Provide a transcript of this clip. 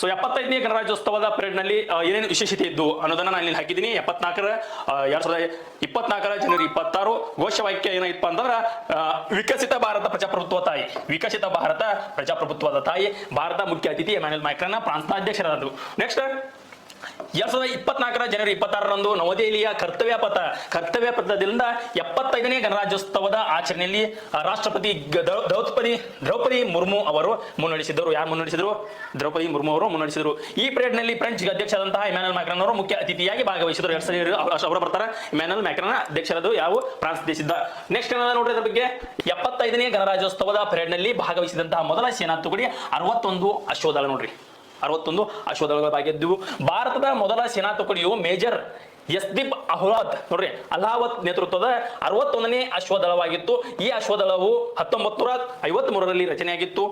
So ಎಪ್ಪತ್ತೈದನೇ ಗಣರಾಜ್ಯೋತ್ಸವದ ಪರೇಡ್ನಲ್ಲಿ ಏನೇನು ವಿಶೇಷತೆ ಇದ್ದು ಅನ್ನೋದನ್ನ ನಾನು ಇಲ್ಲಿ ಹಾಕಿದ್ದೀನಿ. ಎಪ್ಪತ್ನಾಲ್ಕರ ಎರಡ್ ಸಾವಿರದ ಇಪ್ಪತ್ನಾಲ್ಕರ ಜನವರಿ ಇಪ್ಪತ್ತಾರು, ಘೋಷವಾಕ್ಯ ಏನಾಗಿತ್ತು ಅಂತಂದ್ರ ವಿಕಸಿತ ಭಾರತ ಪ್ರಜಾಪ್ರಭುತ್ವ ತಾಯಿ. ವಿಕಸಿತ ಭಾರತ ಪ್ರಜಾಪ್ರಭುತ್ವದ ತಾಯಿ. ಭಾರತ ಮುಖ್ಯ ಅತಿಥಿ ಎಮ್ಯಾನ್ಯಲ್ ಪ್ರಾಂತ ಅಧ್ಯಕ್ಷರಾದರು ನೆಕ್ಸ್ಟ್ ಎರಡ್ ಸಾವಿರದ ಇಪ್ಪತ್ನಾಲ್ಕರ ಜನವರಿ ಇಪ್ಪತ್ತಾರರಂದು ನವದೆಹಲಿಯ ಕರ್ತವ್ಯ ಪಥ, ಕರ್ತವ್ಯ ಪಥದಿಂದ ಎಪ್ಪತ್ತೈದನೇ ಗಣರಾಜ್ಯೋತ್ಸವದ ಆಚರಣೆಯಲ್ಲಿ ರಾಷ್ಟ್ರಪತಿ ದ್ರೌಪದಿ ದ್ರೌಪದಿ ಮುರ್ಮು ಅವರು ಮುನ್ನಡೆಸಿದರು ಯಾರು ಮುನ್ನಡೆಸಿದ್ರು? ದ್ರೌಪದಿ ಮುರ್ಮು ಅವರು ಮುನ್ನಡೆಸಿದ್ರು. ಈ ಪರೇಡ್ನಲ್ಲಿ ಫ್ರೆಂಚ್ ಅಧ್ಯಕ್ಷರಾದಂತಹ ಇಮ್ಯಾನಲ್ ಮ್ಯಾಕ್ರನ್ ಅವರು ಮುಖ್ಯ ಅತಿಥಿಯಾಗಿ ಭಾಗವಹಿಸಿದರು ಎರಡ್ ಸಾವಿರದ ಅವರು ಬರ್ತಾರೆ. ಇಮ್ಯಾನಲ್ ಮ್ಯಾಕ್ರನ್ ಅಧ್ಯಕ್ಷರದು ಯಾವ? ಫ್ರಾನ್ಸ್ ದೇಶದ ನೆಕ್ಸ್ಟ್ ನೋಡ್ರಿ ಅದ್ರ ಬಗ್ಗೆ? ಎಪ್ಪತ್ತೈದನೇ ಗಣರಾಜ್ಯೋತ್ಸವದ ಪರೇಡ್ನಲ್ಲಿ ಭಾಗವಹಿಸಿದಂತಹ ಮೊದಲ ಸೇನಾ ತುಕಡಿ ಅರವತ್ತೊಂದು ಅಶ್ವದಳ ನೋಡ್ರಿ. ಅರವತ್ತೊಂದು ಅಶ್ವದಳಗಳ ಭಾಗಿದ್ದು ಭಾರತದ ಮೊದಲ ಸೇನಾ ತುಕಡಿಯು ಮೇಜರ್ ಯಸ್ದೀಪ್ ಅಹ್ಲಾದ್. ನೋಡ್ರಿ ಅಲಹಾವತ್ ನೇತೃತ್ವದ ಅರವತ್ತೊಂದನೇ ಅಶ್ವದಳವಾಗಿತ್ತು ಈ ಅಶ್ವದಳವು ಹತ್ತೊಂಬತ್ತು ನೂರ ಐವತ್ತ್ ಮೂರರಲ್ಲಿ ರಚನೆಯಾಗಿತ್ತು.